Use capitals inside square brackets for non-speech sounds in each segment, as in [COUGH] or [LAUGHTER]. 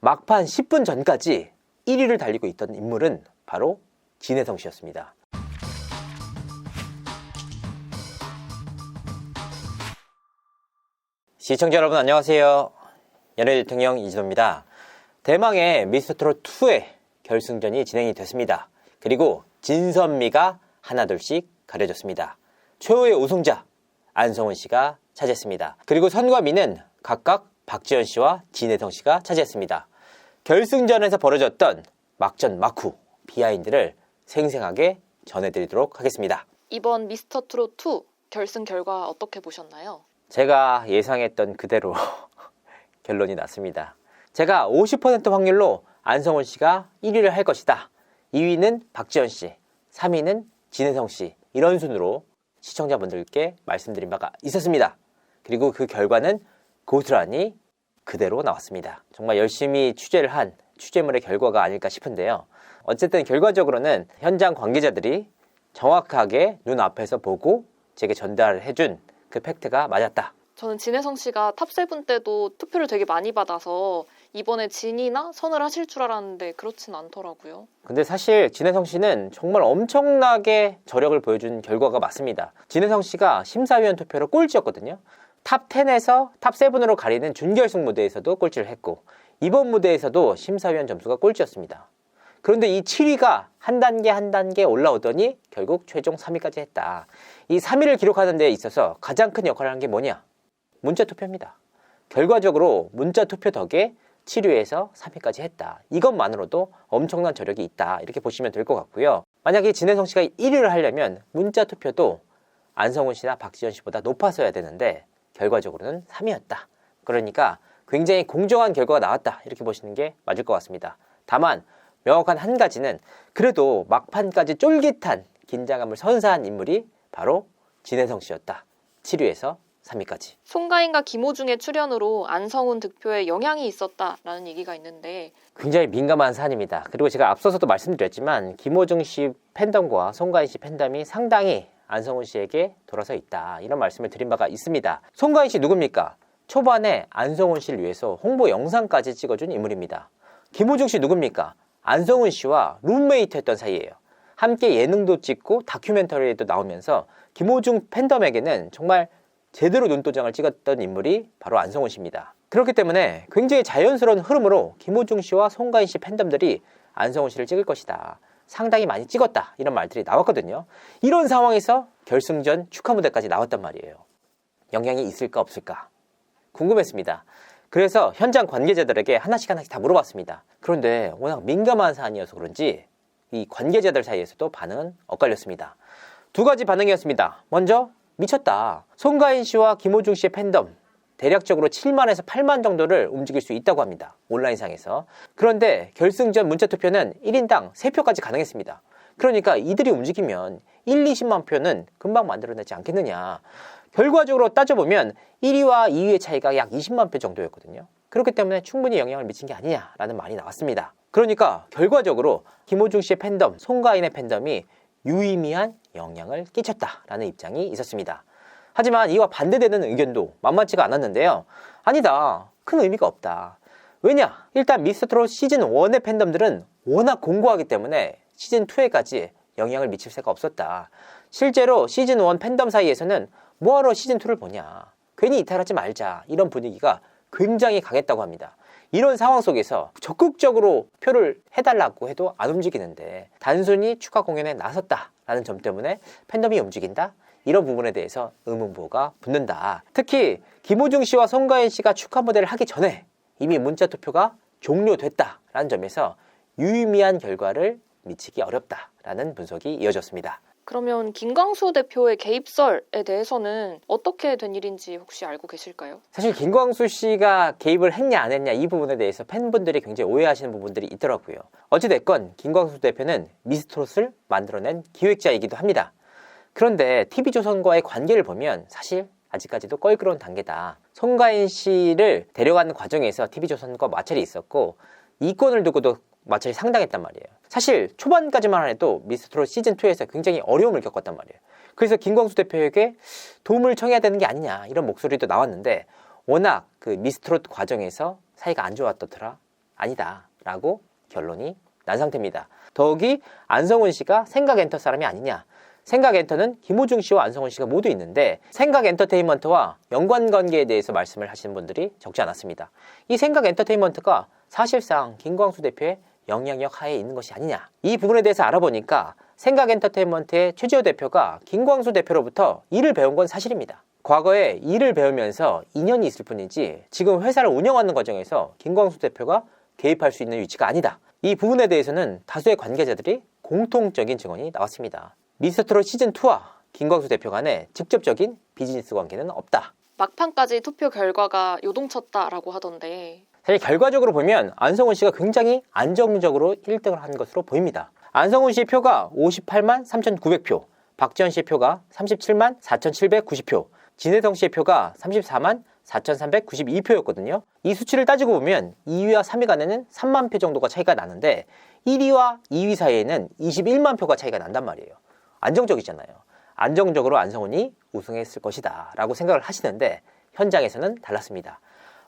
막판 10분 전까지 1위를 달리고 있던 인물은 바로 진혜성 씨였습니다. 시청자 여러분 안녕하세요. 연예 대통령 이진호입니다. 대망의 미스터트롯 2의 결승전이 진행이 됐습니다. 그리고 진선미가 하나둘씩 가려졌습니다. 최후의 우승자 안성훈 씨가 차지했습니다. 그리고 선과 미는 각각 박지현 씨와 진혜성 씨가 차지했습니다. 결승전에서 벌어졌던 막전 막후 비하인드를 생생하게 전해드리도록 하겠습니다. 이번 미스터 트롯 2 결승 결과 어떻게 보셨나요? 제가 예상했던 그대로 [LAUGHS] 결론이 났습니다. 제가 50% 확률로 안성훈 씨가 1위를 할 것이다. 2위는 박지현 씨, 3위는 진혜성 씨. 이런 순으로 시청자분들께 말씀드린 바가 있었습니다. 그리고 그 결과는 고스란히 그대로 나왔습니다. 정말 열심히 취재를 한 취재물의 결과가 아닐까 싶은데요. 어쨌든 결과적으로는 현장 관계자들이 정확하게 눈앞에서 보고 제게 전달해준 그 팩트가 맞았다. 저는 진혜성 씨가 탑7 때도 투표를 되게 많이 받아서 이번에 진이나 선을 하실 줄 알았는데 그렇진 않더라고요. 근데 사실 진혜성 씨는 정말 엄청나게 저력을 보여준 결과가 맞습니다. 진혜성 씨가 심사위원 투표로 꼴찌였거든요. 탑 10에서 탑 7으로 가리는 준결승 무대에서도 꼴찌를 했고 이번 무대에서도 심사위원 점수가 꼴찌였습니다. 그런데 이 7위가 한 단계 한 단계 올라오더니 결국 최종 3위까지 했다. 이 3위를 기록하는 데 있어서 가장 큰 역할을 한 게 뭐냐? 문자 투표입니다. 결과적으로 문자 투표 덕에 7위에서 3위까지 했다. 이것만으로도 엄청난 저력이 있다. 이렇게 보시면 될 것 같고요. 만약에 진혜성 씨가 1위를 하려면 문자 투표도 안성훈 씨나 박지현 씨보다 높았어야 되는데 결과적으로는 3위였다. 그러니까 굉장히 공정한 결과가 나왔다. 이렇게 보시는 게 맞을 것 같습니다. 다만 명확한 한 가지는 그래도 막판까지 쫄깃한 긴장감을 선사한 인물이 바로 진혜성 씨였다. 7위에서 3위까지. 송가인과 김호중의 출연으로 안성훈 득표에 영향이 있었다라는 얘기가 있는데 굉장히 민감한 사안입니다. 그리고 제가 앞서서도 말씀드렸지만 김호중 씨 팬덤과 송가인 씨 팬덤이 상당히 안성훈 씨에게 돌아서 있다. 이런 말씀을 드린 바가 있습니다. 송가인 씨 누굽니까? 초반에 안성훈 씨를 위해서 홍보 영상까지 찍어준 인물입니다. 김호중 씨 누굽니까? 안성훈 씨와 룸메이트 했던 사이예요. 함께 예능도 찍고 다큐멘터리에도 나오면서 김호중 팬덤에게는 정말 제대로 눈도장을 찍었던 인물이 바로 안성훈 씨입니다. 그렇기 때문에 굉장히 자연스러운 흐름으로 김호중 씨와 송가인 씨 팬덤들이 안성훈 씨를 찍을 것이다. 상당히 많이 찍었다. 이런 말들이 나왔거든요. 이런 상황에서 결승전 축하 무대까지 나왔단 말이에요. 영향이 있을까 없을까? 궁금했습니다. 그래서 현장 관계자들에게 하나씩 하나씩 다 물어봤습니다. 그런데 워낙 민감한 사안이어서 그런지 이 관계자들 사이에서도 반응은 엇갈렸습니다. 두 가지 반응이었습니다. 먼저 미쳤다. 송가인 씨와 김호중 씨의 팬덤 대략적으로 7만에서 8만 정도를 움직일 수 있다고 합니다. 온라인상에서. 그런데 결승전 문자 투표는 1인당 3표까지 가능했습니다. 그러니까 이들이 움직이면 1, 20만 표는 금방 만들어내지 않겠느냐. 결과적으로 따져보면 1위와 2위의 차이가 약 20만 표 정도였거든요. 그렇기 때문에 충분히 영향을 미친 게 아니냐라는 말이 나왔습니다. 그러니까 결과적으로 김호중 씨의 팬덤, 송가인의 팬덤이 유의미한 영향을 끼쳤다라는 입장이 있었습니다. 하지만 이와 반대되는 의견도 만만치가 않았는데요. 아니다. 큰 의미가 없다. 왜냐? 일단 미스터트롯 시즌 1의 팬덤들은 워낙 공고하기 때문에 시즌 2에까지 영향을 미칠 새가 없었다. 실제로 시즌 1 팬덤 사이에서는 뭐하러 시즌 2를 보냐. 괜히 이탈하지 말자. 이런 분위기가 굉장히 강했다고 합니다. 이런 상황 속에서 적극적으로 표를 해달라고 해도 안 움직이는데 단순히 축하 공연에 나섰다라는 점 때문에 팬덤이 움직인다? 이런 부분에 대해서 의문부호가 붙는다. 특히 김호중 씨와 송가인 씨가 축하 무대를 하기 전에 이미 문자 투표가 종료됐다라는 점에서 유의미한 결과를 미치기 어렵다라는 분석이 이어졌습니다. 그러면 김광수 대표의 개입설에 대해서는 어떻게 된 일인지 혹시 알고 계실까요? 사실 김광수 씨가 개입을 했냐 안 했냐 이 부분에 대해서 팬분들이 굉장히 오해하시는 부분들이 있더라고요. 어찌됐건 김광수 대표는 미스트롯을 만들어낸 기획자이기도 합니다. 그런데 TV조선과의 관계를 보면 사실 아직까지도 껄끄러운 단계다. 송가인 씨를 데려가는 과정에서 TV조선과 마찰이 있었고 이권을 두고도 마찰이 상당했단 말이에요. 사실 초반까지만 해도 미스트롯 시즌2에서 굉장히 어려움을 겪었단 말이에요. 그래서 김광수 대표에게 도움을 청해야 되는 게 아니냐 이런 목소리도 나왔는데 워낙 그 미스트롯 과정에서 사이가 안 좋았더라 아니다 라고 결론이 난 상태입니다. 더욱이 안성훈 씨가 생각 엔터 사람이 아니냐. 생각 엔터는 김호중 씨와 안성훈 씨가 모두 있는데 생각 엔터테인먼트와 연관 관계에 대해서 말씀을 하시는 분들이 적지 않았습니다. 이 생각 엔터테인먼트가 사실상 김광수 대표의 영향력 하에 있는 것이 아니냐. 이 부분에 대해서 알아보니까 생각 엔터테인먼트의 최지호 대표가 김광수 대표로부터 일을 배운 건 사실입니다. 과거에 일을 배우면서 인연이 있을 뿐이지 지금 회사를 운영하는 과정에서 김광수 대표가 개입할 수 있는 위치가 아니다. 이 부분에 대해서는 다수의 관계자들이 공통적인 증언이 나왔습니다. 미스터트롯 시즌2와 김광수 대표 간에 직접적인 비즈니스 관계는 없다. 막판까지 투표 결과가 요동쳤다라고 하던데 사실 결과적으로 보면 안성훈 씨가 굉장히 안정적으로 1등을 한 것으로 보입니다. 안성훈 씨의 표가 58만 3,900표, 박지원 씨의 표가 37만 4,790표, 진혜성 씨의 표가 34만 4,392표였거든요. 이 수치를 따지고 보면 2위와 3위 간에는 3만 표 정도가 차이가 나는데 1위와 2위 사이에는 21만 표가 차이가 난단 말이에요. 안정적이잖아요. 안정적으로 안성훈이 우승했을 것이다 라고 생각을 하시는데 현장에서는 달랐습니다.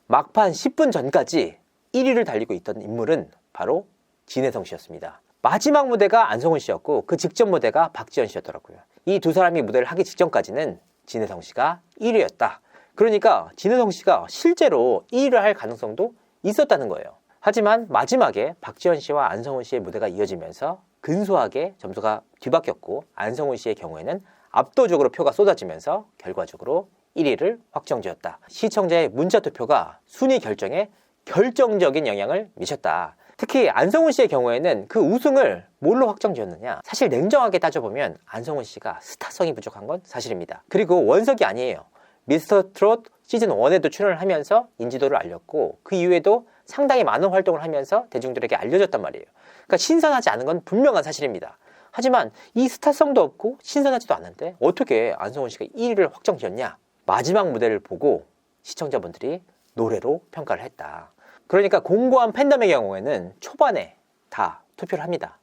막판 10분 전까지 1위를 달리고 있던 인물은 바로 진혜성 씨였습니다. 마지막 무대가 안성훈 씨였고 그 직전 무대가 박지현 씨였더라고요. 이 두 사람이 무대를 하기 직전까지는 진혜성 씨가 1위였다. 그러니까 진혜성 씨가 실제로 1위를 할 가능성도 있었다는 거예요. 하지만 마지막에 박지현 씨와 안성훈 씨의 무대가 이어지면서 근소하게 점수가 뒤바뀌었고 안성훈 씨의 경우에는 압도적으로 표가 쏟아지면서 결과적으로 1위를 확정지었다. 시청자의 문자 투표가 순위 결정에 결정적인 영향을 미쳤다. 특히 안성훈 씨의 경우에는 그 우승을 뭘로 확정지었느냐? 사실 냉정하게 따져보면 안성훈 씨가 스타성이 부족한 건 사실입니다. 그리고 원석이 아니에요. 미스터 트롯 시즌 1에도 출연을 하면서 인지도를 알렸고 그 이후에도 상당히 많은 활동을 하면서 대중들에게 알려졌단 말이에요. 그러니까 신선하지 않은 건 분명한 사실입니다. 하지만 이 스타성도 없고 신선하지도 않은데 어떻게 안성훈 씨가 1위를 확정 지었냐? 마지막 무대를 보고 시청자분들이 노래로 평가를 했다. 그러니까 공고한 팬덤의 경우에는 초반에 다 투표를 합니다.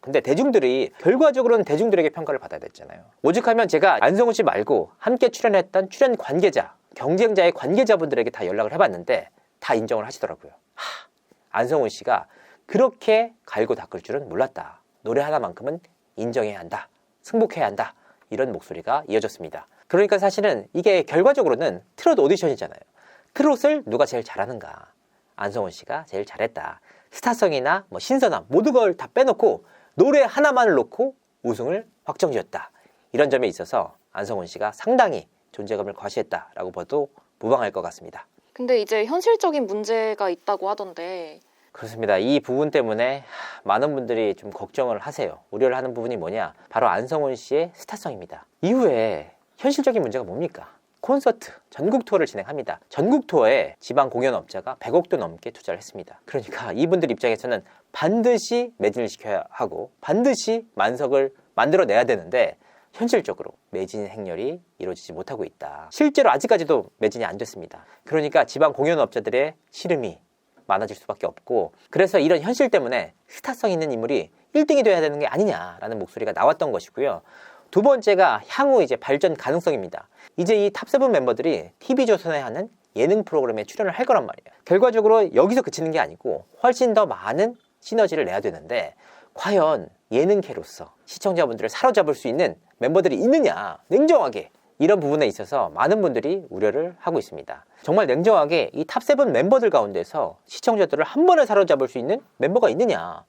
근데 대중들이 결과적으로는 대중들에게 평가를 받아야 됐잖아요. 오죽하면 제가 안성훈 씨 말고 함께 출연했던 출연 관계자, 경쟁자의 관계자분들에게 다 연락을 해봤는데 다 인정을 하시더라고요. 하, 안성훈 씨가 그렇게 갈고 닦을 줄은 몰랐다. 노래 하나만큼은 인정해야 한다. 승복해야 한다. 이런 목소리가 이어졌습니다. 그러니까 사실은 이게 결과적으로는 트롯 오디션이잖아요. 트롯을 누가 제일 잘하는가? 안성훈 씨가 제일 잘했다. 스타성이나 뭐 신선함 모든 걸 다 빼놓고 노래 하나만을 놓고 우승을 확정지었다. 이런 점에 있어서 안성훈 씨가 상당히 존재감을 과시했다라고 봐도 무방할 것 같습니다. 근데 이제 현실적인 문제가 있다고 하던데 그렇습니다. 이 부분 때문에 많은 분들이 좀 걱정을 하세요. 우려를 하는 부분이 뭐냐? 바로 안성훈 씨의 스타성입니다. 이후에 현실적인 문제가 뭡니까? 콘서트, 전국 투어를 진행합니다. 전국 투어에 지방 공연업자가 100억도 넘게 투자를 했습니다. 그러니까 이분들 입장에서는 반드시 매진을 시켜야 하고 반드시 만석을 만들어내야 되는데 현실적으로 매진 행렬이 이루어지지 못하고 있다. 실제로 아직까지도 매진이 안 됐습니다. 그러니까 지방 공연업자들의 시름이 많아질 수밖에 없고 그래서 이런 현실 때문에 스타성 있는 인물이 1등이 돼야 되는 게 아니냐라는 목소리가 나왔던 것이고요. 두 번째가 향후 이제 발전 가능성입니다. 이제 이 탑세븐 멤버들이 TV조선에 하는 예능 프로그램에 출연을 할 거란 말이에요. 결과적으로 여기서 그치는 게 아니고 훨씬 더 많은 시너지를 내야 되는데 과연 예능캐로서 시청자분들을 사로잡을 수 있는 멤버들이 있느냐 냉정하게 이런 부분에 있어서 많은 분들이 우려를 하고 있습니다. 정말 냉정하게 이 탑7 멤버들 가운데서 시청자들을 한 번에 사로잡을 수 있는 멤버가 있느냐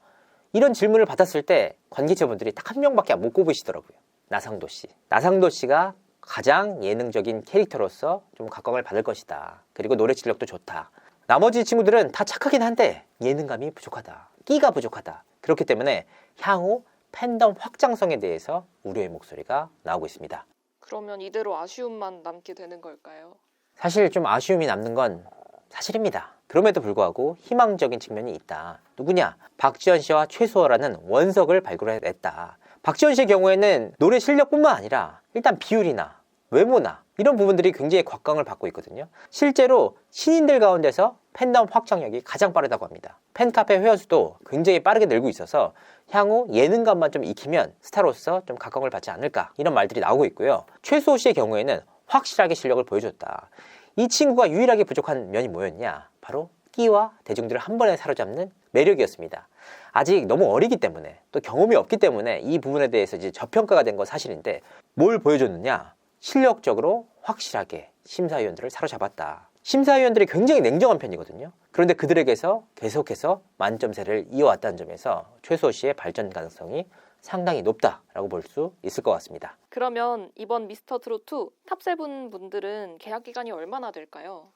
이런 질문을 받았을 때 관계자분들이 딱 한 명밖에 못 꼽으시더라고요. 나상도 씨. 나상도 씨가 가장 예능적인 캐릭터로서 좀 각광을 받을 것이다. 그리고 노래 실력도 좋다. 나머지 친구들은 다 착하긴 한데 예능감이 부족하다. 끼가 부족하다. 그렇기 때문에 향후 팬덤 확장성에 대해서 우려의 목소리가 나오고 있습니다. 그러면 이대로 아쉬움만 남게 되는 걸까요? 사실 좀 아쉬움이 남는 건 사실입니다. 그럼에도 불구하고 희망적인 측면이 있다. 누구냐? 박지현 씨와 최수호라는 원석을 발굴해냈다. 박지현 씨의 경우에는 노래 실력뿐만 아니라 일단 비율이나 외모나 이런 부분들이 굉장히 곽광을 받고 있거든요. 실제로 신인들 가운데서 팬덤 확장력이 가장 빠르다고 합니다. 팬카페 회원수도 굉장히 빠르게 늘고 있어서 향후 예능감만 좀 익히면 스타로서 좀 각광을 받지 않을까 이런 말들이 나오고 있고요. 최수호 씨의 경우에는 확실하게 실력을 보여줬다. 이 친구가 유일하게 부족한 면이 뭐였냐? 바로 끼와 대중들을 한 번에 사로잡는 매력이었습니다. 아직 너무 어리기 때문에 또 경험이 없기 때문에 이 부분에 대해서 이제 저평가가 된 건 사실인데 뭘 보여줬느냐? 실력적으로 확실하게 심사위원들을 사로잡았다. 심사위원들이 굉장히 냉정한 편이거든요. 그런데 그들에게서 계속해서 만점세를 이어왔다는 점에서 최수호 씨의 발전 가능성이 상당히 높다라고 볼 수 있을 것 같습니다. 그러면 이번 미스터 트롯 2 탑세븐 분들은 계약 기간이 얼마나 될까요?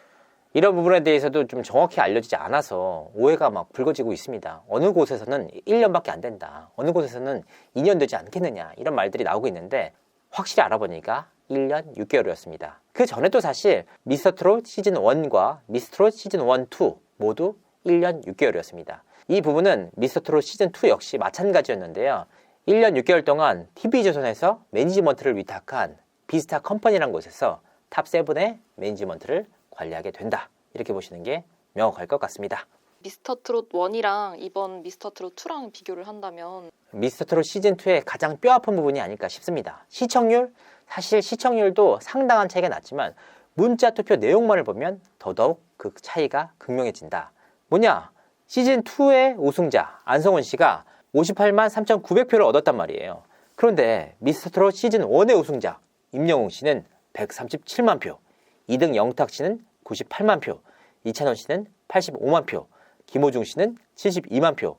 이런 부분에 대해서도 좀 정확히 알려지지 않아서 오해가 막 불거지고 있습니다. 어느 곳에서는 1년밖에 안 된다. 어느 곳에서는 2년 되지 않겠느냐. 이런 말들이 나오고 있는데 확실히 알아보니까 1년 6개월이었습니다. 그 전에도 사실 미스터 트롯 시즌 1과 미스터 트롯 시즌 1, 2 모두 1년 6개월이었습니다. 이 부분은 미스터 트롯 시즌 2 역시 마찬가지였는데요. 1년 6개월 동안 TV조선에서 매니지먼트를 위탁한 비스타 컴퍼니라는 곳에서 탑7의 매니지먼트를 관리하게 된다. 이렇게 보시는 게 명확할 것 같습니다. 미스터 트롯 1이랑 이번 미스터 트롯 2랑 비교를 한다면 미스터 트롯 시즌 2의 가장 뼈아픈 부분이 아닐까 싶습니다. 시청률? 사실 시청률도 상당한 차이가 났지만 문자 투표 내용만을 보면 더더욱 그 차이가 극명해진다. 뭐냐? 시즌2의 우승자 안성원 씨가 58만 3,900표를 얻었단 말이에요. 그런데 미스터 트롯 시즌1의 우승자 임영웅 씨는 137만 표, 2등 영탁 씨는 98만 표, 이찬원 씨는 85만 표, 김호중 씨는 72만 표,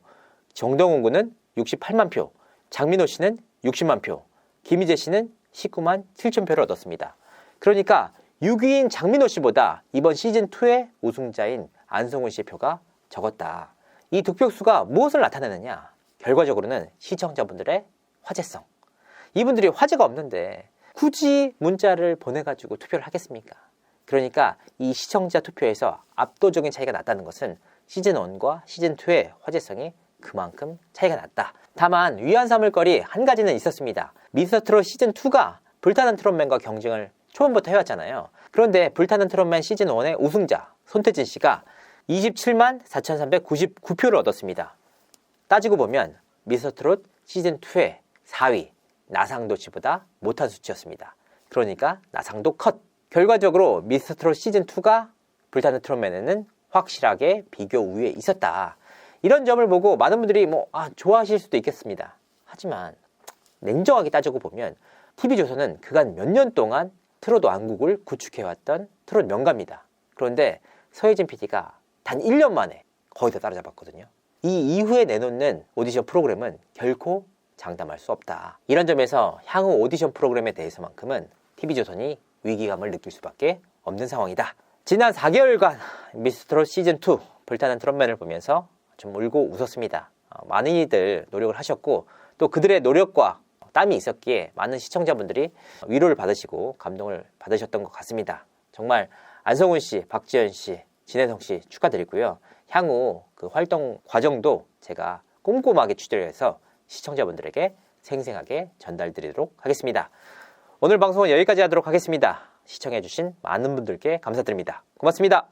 정동훈 군은 68만 표, 장민호 씨는 60만 표, 김희재 씨는 19만 7천 표를 얻었습니다. 그러니까 6위인 장민호 씨보다 이번 시즌2의 우승자인 안성훈 씨의 표가 적었다. 이 득표수가 무엇을 나타내느냐? 결과적으로는 시청자분들의 화제성. 이분들이 화제가 없는데 굳이 문자를 보내가지고 투표를 하겠습니까? 그러니까 이 시청자 투표에서 압도적인 차이가 났다는 것은 시즌 1과 시즌 2의 화제성이 그만큼 차이가 났다. 다만 위안 삼을 거리 한 가지는 있었습니다. 미스터 트롯 시즌 2가 불타는 트롯맨과 경쟁을 초반부터 해왔잖아요. 그런데 불타는 트롯맨 시즌 1의 우승자 손태진 씨가 27만 4,399표를 얻었습니다. 따지고 보면 미스터 트롯 시즌 2의 4위 나상도 씨보다 못한 수치였습니다. 그러니까 나상도 컷. 결과적으로 미스터 트롯 시즌 2가 불타는 트롯맨에는 확실하게 비교 우위에 있었다. 이런 점을 보고 많은 분들이 뭐 아, 좋아하실 수도 있겠습니다. 하지만 냉정하게 따지고 보면 TV조선은 그간 몇 년 동안 트롯 왕국을 구축해왔던 트롯 명가입니다. 그런데 서혜진 PD가 단 1년 만에 거기서 따라잡았거든요. 이 이후에 내놓는 오디션 프로그램은 결코 장담할 수 없다. 이런 점에서 향후 오디션 프로그램에 대해서만큼은 TV조선이 위기감을 느낄 수밖에 없는 상황이다. 지난 4개월간 미스트롯 시즌2 불타는 트롯맨을 보면서 좀 울고 웃었습니다. 어, 많은 이들 노력을 하셨고 또 그들의 노력과 땀이 있었기에 많은 시청자분들이 위로를 받으시고 감동을 받으셨던 것 같습니다. 정말 안성훈 씨, 박지현 씨, 진혜성 씨 축하드리고요. 향후 그 활동 과정도 제가 꼼꼼하게 취재해서 시청자분들에게 생생하게 전달드리도록 하겠습니다. 오늘 방송은 여기까지 하도록 하겠습니다. 시청해주신 많은 분들께 감사드립니다. 고맙습니다.